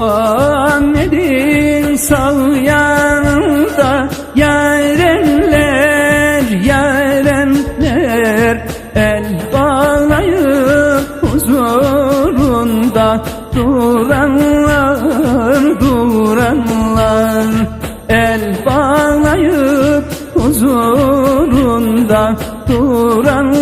Muhammed'in sağ yanında yarenler, yarenler. El bağlayıp huzurunda duranlar, duranlar. El bağlayıp huzurunda duranlar.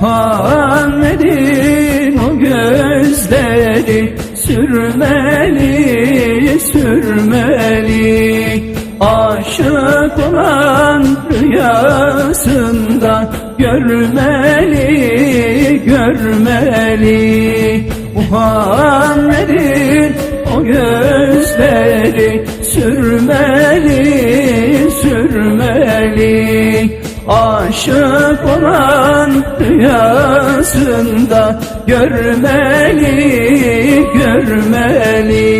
Muhammed'in o gözleri sürmeli sürmeli. Aşık olan rüyasında görmeli görmeli. Muhammed'in o gözleri sürmeli rüyasında görmeli görmeli.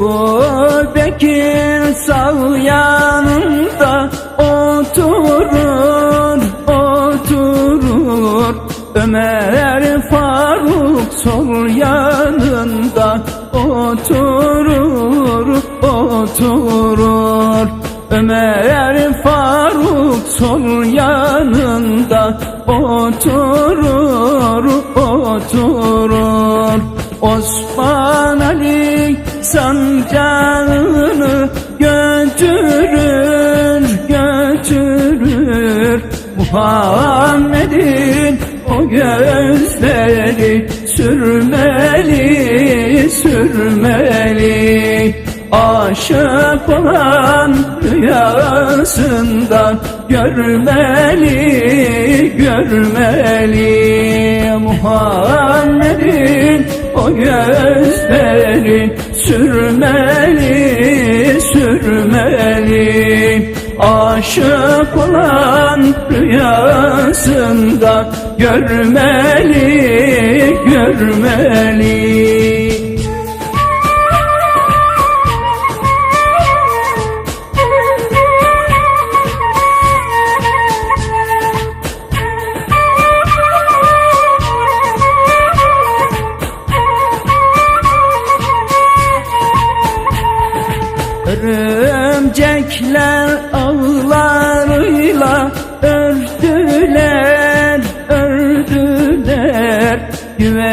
Bu Bekir Faruk sol yanında oturur, oturur. Ömer Faruk sol yanında oturur, oturur. Osman Ali sancağını götürür, götürür. Muhammed'in o gözleri sürmeli, sürmeli. Aşık olan rüyasında görmeli, görmeli. Muhammed'in o gözleri sürmeli, sürmeli Aşık olan rüyasında görmeli, görmeli. Örümcekler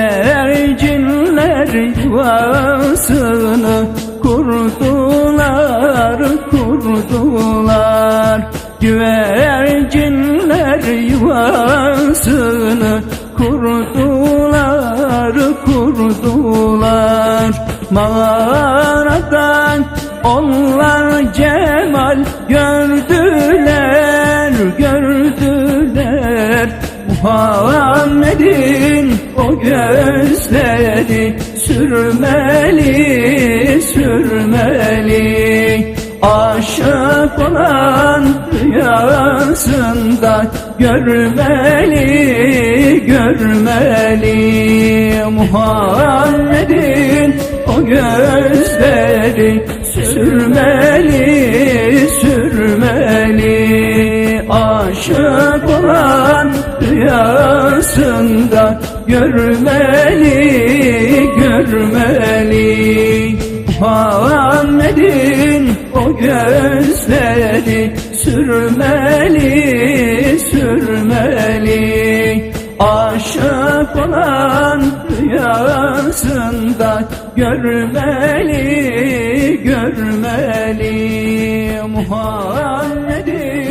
Güvercinler yuvasını kurdular, kurdular. Güvercinler yuvasını kurdular, kurdular. Mağaradan onlar cemal gördüler Muhammed'in o gözleri sürmeli, sürmeli. Aşık olan rüyasında görmeli, görmeli. Muhammed'in o gözleri sürmeli, rüyasında görmeli, görmeli. Muhammed'in o gözleri sürmeli, sürmeli. Aşık olan rüyasında görmeli, görmeli. Muhammed'in